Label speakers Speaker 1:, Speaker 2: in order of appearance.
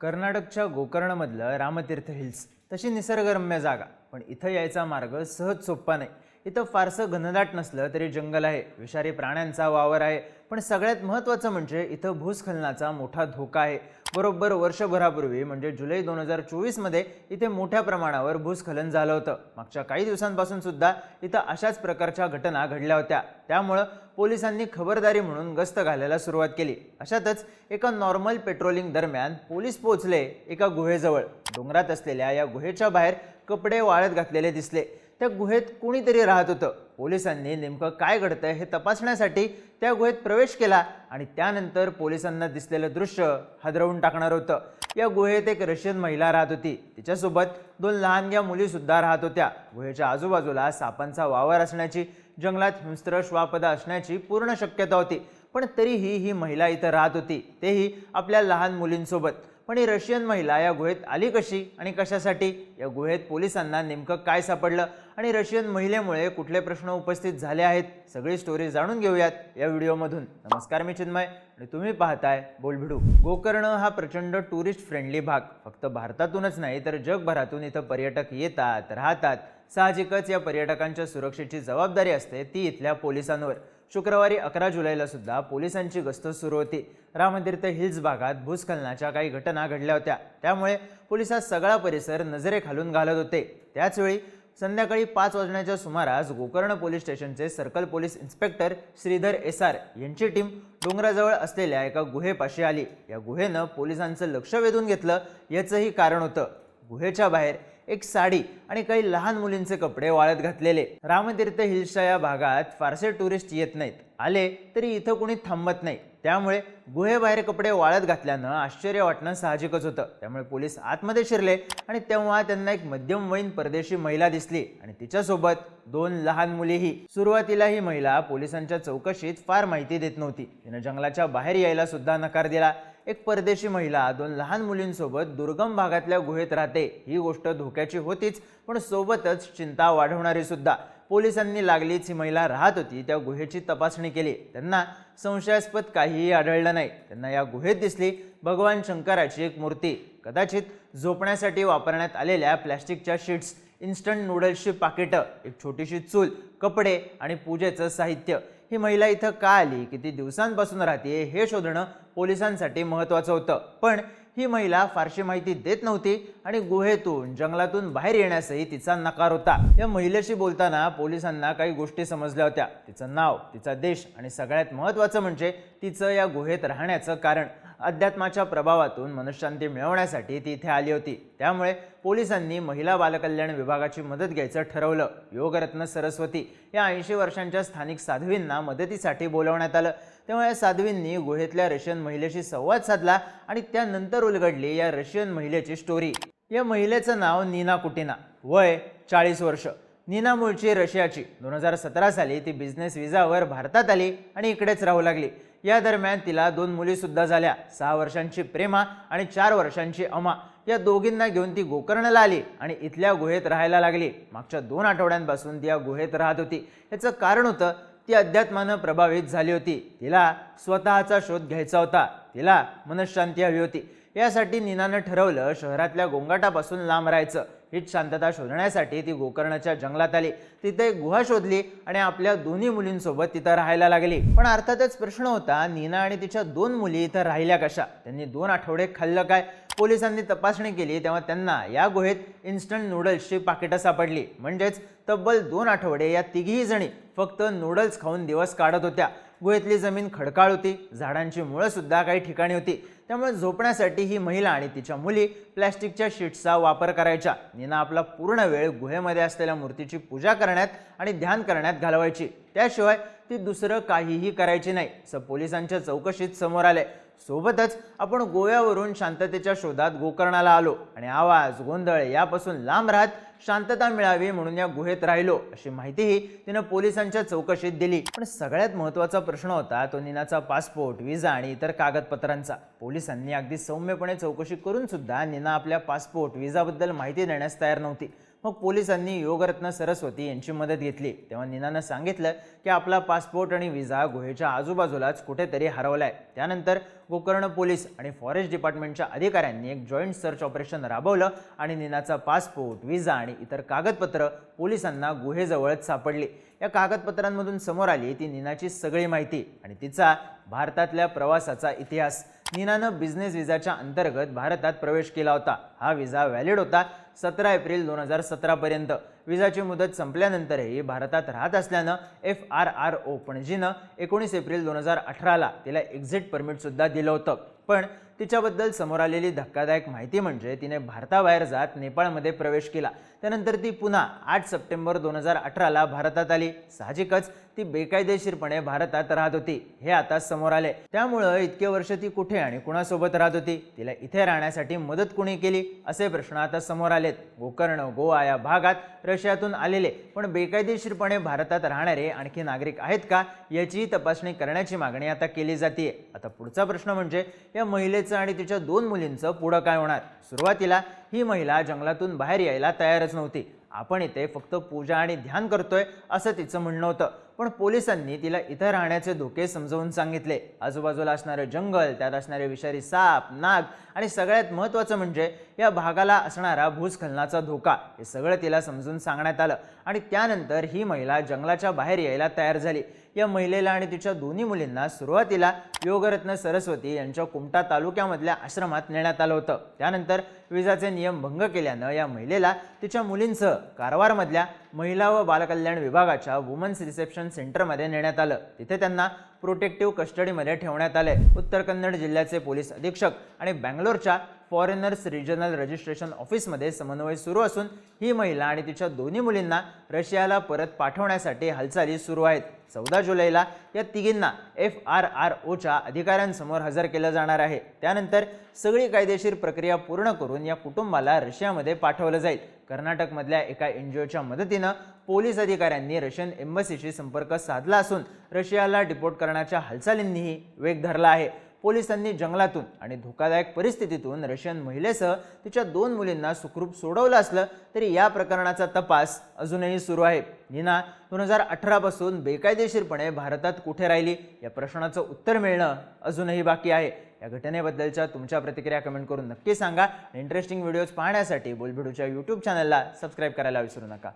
Speaker 1: कर्नाटकच्या गोकर्णमधलं रामतीर्थ हिल्स. तशी निसर्गरम्य जागा पण इथं यायचा मार्ग सहज सोप्पा नाही. इथं फारसं घनदाट नसलं तरी जंगल आहे विषारी प्राण्यांचा वावर आहे पण सगळ्यात महत्त्वाचं म्हणजे इथं भूस्खलनाचा मोठा धोका आहे. बरोबर वर्षभरापूर्वी म्हणजे जुलै दोन हजार चोवीसमध्ये इथे मोठ्या प्रमाणावर भूस्खलन झालं होतं. मागच्या काही दिवसांपासून सुद्धा इथं अशाच प्रकारच्या घटना घडल्या होत्या. त्यामुळं पोलिसांनी खबरदारी म्हणून गस्त घालायला सुरुवात केली. अशातच एका नॉर्मल पेट्रोलिंग दरम्यान पोलीस पोहोचले एका गुहेजवळ. डोंगरात असलेल्या या गुहेच्या बाहेर कपडे वाळत घातलेले दिसले. त्या गुहेत कोणीतरी राहत होतं. पोलिसांनी नेमकं काय घडतंय हे तपासण्यासाठी त्या गुहेत प्रवेश केला आणि त्यानंतर पोलिसांना दिसलेलं दृश्य हादरवून टाकणार होतं. या गुहेत एक रशियन महिला राहत होती. तिच्यासोबत दोन लहानग्या मुलीसुद्धा राहत होत्या. गुहेच्या आजूबाजूला सापांचा वावर असण्याची जंगलात हिंस्त्र श्वापदा असण्याची पूर्ण शक्यता होती. पण तरीही ही महिला इथं राहत होती. तेही आपल्या लहान मुलींसोबत. पण ही रशियन महिला या गुहेत आली कशी आणि कशासाठी? या गुहेत पोलिसांना नेमकं काय सापडलं? आणि रशियन महिलेमुळे कुठले प्रश्न उपस्थित झाले आहेत? सगळी स्टोरी जाणून घेऊयात या व्हिडिओमधून. नमस्कार मी चिन्मय. आणि तुम्ही पाहताय बोलभिडू. गोकर्ण हा प्रचंड टुरिस्ट फ्रेंडली भाग. फक्त भारतातूनच नाही तर जगभरातून इथं पर्यटक येतात राहतात. साहजिकच या पर्यटकांच्या सुरक्षेची जबाबदारी असते ती इथल्या पोलिसांवर. शुक्रवारी अकरा जुलैला सुद्धा पोलिसांची गस्त सुरू होती. रामतीर्थ हिल्स भागात भूस्खलनाच्या काही घटना घडल्या होत्या. त्यामुळे पोलिसात सगळा परिसर नजरेखालून घालत होते. त्याचवेळी संध्याकाळी पाच वाजण्याच्या सुमारास गोकर्ण पोलीस स्टेशनचे circle police inspector Shridhar S R यांची टीम डोंगराजवळ असलेल्या एका गुहेपाशी आली. या गुहेनं पोलिसांचं लक्ष वेधून घेतलं याचंही कारण होतं. गुहेच्या बाहेर एक साडी आणि काही लहान मुलींचे कपडे वाळत घातलेले. रामतीर्थ हिल्सच्या या भागात फारसे टुरिस्ट येत नाहीत. आले तरी इथं कुणी थांबत नाही. त्यामुळे गुहेबाहेर कपडे वाळत घातल्यानं आश्चर्य वाटणं साहजिकच होतं. त्यामुळे पोलीस आतमध्ये शिरले आणि तेव्हा त्यांना एक मध्यमवयीन परदेशी महिला दिसली आणि तिच्यासोबत दोन लहान मुलीही. सुरुवातीला ही महिला पोलिसांच्या चौकशीत फार माहिती देत नव्हती. तिनं जंगलाच्या बाहेर यायला सुद्धा नकार दिला. एक परदेशी महिला दोन लहान मुलींसोबत दुर्गम भागातल्या गुहेत राहते. ही गोष्ट धोक्याची होतीच पण सोबतच चिंता वाढवणारी सुद्धा. पोलिसांनी लागलीच ही महिला राहत होती त्या गुहेची तपासणी केली. त्यांना संशयास्पद काहीही आढळलं नाही. त्यांना या गुहेत दिसली भगवान शंकराची एक मूर्ती. कदाचित झोपण्यासाठी वापरण्यात आलेल्या प्लॅस्टिकच्या शीट्स इन्स्टंट नूडल्सची पाकिटं एक छोटीशी चूल कपडे आणि पूजेचं साहित्य. ही महिला इथं का आली? किती दिवसांपासून राहते हे शोधणं पोलिसांसाठी महत्त्वाचं होतं. पण ही महिला फारशी माहिती देत नव्हती आणि गुहेतून जंगलातून बाहेर येण्यासही तिचा नकार होता. या महिलेशी बोलताना पोलिसांना काही गोष्टी समजल्या होत्या. तिचं नाव तिचा देश आणि सगळ्यात महत्त्वाचं म्हणजे तिचं या गुहेत राहण्याचं कारण. अध्यात्माच्या प्रभावातून मनशांती मिळवण्यासाठी ती इथे आली होती. त्यामुळे पोलिसांनी महिला बालकल्याण विभागाची मदत घ्यायचं ठरवलं. योगरत्न सरस्वती या ऐंशी वर्षांच्या स्थानिक साध्वींना मदतीसाठी बोलवण्यात आलं. तेव्हा या साध्वींनी गुहेतल्या रशियन महिलेशी संवाद साधला आणि त्यानंतर उलगडली या रशियन महिलेची स्टोरी या महिलेचं नाव नीना कुटिना. वय चाळीस वर्ष. नीना मूळची रशियाची. दोन हजार सतरा साली ती बिझनेस विजावर भारतात आली आणि इकडेच राहू लागली. या दरम्यान तिला दोन मुलीसुद्धा झाल्या. सहा वर्षांची प्रेमा आणि चार वर्षांची अमा. या दोघींना घेऊन ती गोकर्णला आली आणि इथल्या गुहेत राहायला लागली. मागच्या दोन आठवड्यांपासून ती या गुहेत राहत होती. याचं कारण होतं ती अध्यात्मानं प्रभावित झाली होती. तिला स्वतःचा शोध घ्यायचा होता. तिला मनशांती हवी होती. यासाठी नीनानं ठरवलं शहरातल्या गोंगाटापासून लांब राहायचं. हीच शांतता शोधण्यासाठी ती गोकर्णाच्या जंगलात आली. तिथे एक गुहा शोधली आणि आपल्या दोन्ही मुलींसोबत तिथं राहायला लागली. पण अर्थातच प्रश्न होता नीना आणि तिच्या दोन मुली इथं राहिल्या कशा? त्यांनी दोन आठवडे खाल्लं काय? पोलिसांनी तपासणी केली तेव्हा त्यांना या गुहेत इन्स्टंट नूडल्सची पाकिटं सापडली. म्हणजेच तब्बल दोन आठवडे या तिघीही जणी फक्त नूडल्स खाऊन दिवस काढत होत्या. गुहेतली जमीन खडकाळ होती. झाडांची मुळं सुद्धा काही ठिकाणी होती. त्यामुळे झोपण्यासाठी ही महिला आणि तिच्या मुली प्लॅस्टिकच्या शीट्सचा वापर करायच्या. निना आपला पूर्ण वेळ गुहेमध्ये असलेल्या मूर्तीची पूजा करण्यात आणि ध्यान करण्यात घालवायची. त्याशिवाय ती दुसरं काहीही करायची नाही. असं पोलिसांच्या चौकशीत समोर आले सोबतच आपण गोव्यावरून शांततेच्या शोधात गोकर्णाला आलो आणि आवाज गोंधळ यापासून लांब राहत शांतता मिळावी म्हणून या गुहेत राहिलो अशी माहितीही तिनं पोलिसांच्या चौकशीत दिली. पण सगळ्यात महत्त्वाचा प्रश्न होता तो नीनाचा पासपोर्ट विजा आणि इतर कागदपत्रांचा. पोलिसांनी अगदी सौम्यपणे चौकशी करून सुद्धा नीना आपल्या पासपोर्ट विजाबद्दल माहिती देण्यास तयार नव्हती. मग पोलिसांनी योगरत्न सरस्वती यांची मदत घेतली. तेव्हा नीनानं सांगितलं की आपला पासपोर्ट आणि विजा गुहेच्या आजूबाजूलाच कुठेतरी हरवलाय. त्यानंतर गोकर्ण पोलीस आणि फॉरेस्ट डिपार्टमेंटच्या अधिकाऱ्यांनी एक जॉईंट सर्च ऑपरेशन राबवलं आणि नीनाचा पासपोर्ट विजा आणि इतर कागदपत्र पोलिसांना गुहेजवळच सापडली. या कागदपत्रांमधून समोर आली ती नीनाची सगळी माहिती आणि तिचा भारतातल्या प्रवासाचा इतिहास. नीनानं बिझनेस विजाच्या अंतर्गत भारतात प्रवेश केला होता. हा विजा व्हॅलिड होता. सतरा एप्रिल दोन हजार सतरापर्यंत. विजाची मुदत संपल्यानंतरही भारतात राहत असल्यानं एफ आर आर ओ पणजीनं एकोणीस एप्रिल दोन हजार अठराला तिला एक्झिट परमिटसुद्धा दिलं होतं. पण तिच्याबद्दल समोर आलेली धक्कादायक माहिती म्हणजे तिने भारताबाहेर जात नेपाळमध्ये प्रवेश केला. त्यानंतर ती पुन्हा आठ सप्टेंबर दोन हजार अठराला भारतात आली. साहजिकच ती बेकायदेशीरपणे भारतात राहत होती. हे आता समोर आले. त्यामुळं इतके वर्ष ती कुठे आणि कुणासोबत राहत होती? तिला इथे राहण्यासाठी मदत कुणी केली? असे प्रश्न आता समोर आलेत. गोकर्ण गोवा या भागात रशियातून आलेले. पण बेकायदेशीरपणे भारतात राहणारे आणखी नागरिक आहेत का? याची तपासणी करण्याची मागणी आता केली जाते आता पुढचा प्रश्न म्हणजे या महिलेचं आणि तिच्या दोन मुलींचं पुढं काय होणार? सुरुवातीला ही महिला जंगलातून बाहेर यायला तयारच नव्हती. आपण इथे फक्त पूजा आणि ध्यान करतोय असं तिचं म्हणणं होतं. पण पोलिसांनी तिला इथं राहण्याचे धोके समजावून सांगितले. आजूबाजूला असणारे जंगल त्यात असणारे विषारी साप नाग आणि सगळ्यात महत्त्वाचं म्हणजे या भागाला असणारा भूस्खलनाचा धोका. हे सगळं तिला समजून सांगण्यात आलं आणि त्यानंतर ही महिला जंगलाच्या बाहेर यायला तयार झाली. या महिलेला आणि तिच्या दोन्ही मुलींना सुरुवातीला योगरत्न सरस्वती यांच्या कुमटा तालुक्यामधल्या आश्रमात नेण्यात आलं होतं. त्यानंतर विजाचे नियम भंग केल्यानं या महिलेला तिच्या मुलींसह कारवारमधल्या महिला व बालकल्याण विभागाच्या वुमन्स रिसेप्शन सेंटरमध्ये नेण्यात आलं. तिथे त्यांना प्रोटेक्टिव्ह कस्टडीमध्ये ठेवण्यात आले उत्तर कन्नड जिल्ह्याचे पोलीस अधीक्षक आणि बँगलोरच्या फॉरेनर्स रिजनल रजिस्ट्रेशन ऑफिसमध्ये समन्वय सुरू असून ही महिला आणि तिच्या दोन्ही मुलींना रशियाला परत पाठवण्यासाठी हालचाली सुरू आहेत. चौदा जुलैला या तिघींना एफ आर आर ओच्या अधिकाऱ्यांसमोर हजर केलं जाणार आहे. त्यानंतर सगळी कायदेशीर प्रक्रिया पूर्ण करून या कुटुंबाला रशियामध्ये पाठवलं जाईल. कर्नाटकमधल्या एका एन जी ओच्या मदतीनं पोलीस अधिकाऱ्यांनी रशियन एम्बसीशी संपर्क साधला असून रशियाला डिपोर्ट करण्याच्या हालचालींनीही वेग धरला आहे. पोलिसांनी जंगलातून आणि धोकादायक परिस्थितीतून रशियन महिलेसह तिच्या दोन मुलींना सुखरूप सोडवलं असलं तरी या प्रकरणाचा तपास अजूनही सुरू आहे. नीना दोन हजार अठरापासून बेकायदेशीरपणे भारतात कुठे राहिली? या प्रश्नाचं उत्तर मिळणं अजूनही बाकी आहे. या घटनेबद्दलच्या तुमच्या प्रतिक्रिया कमेंट करून नक्की सांगा. इंटरेस्टिंग व्हिडिओज पाहण्यासाठी बोलबिडूच्या यूट्यूब चॅनलला सबस्क्राईब करायला विसरू नका.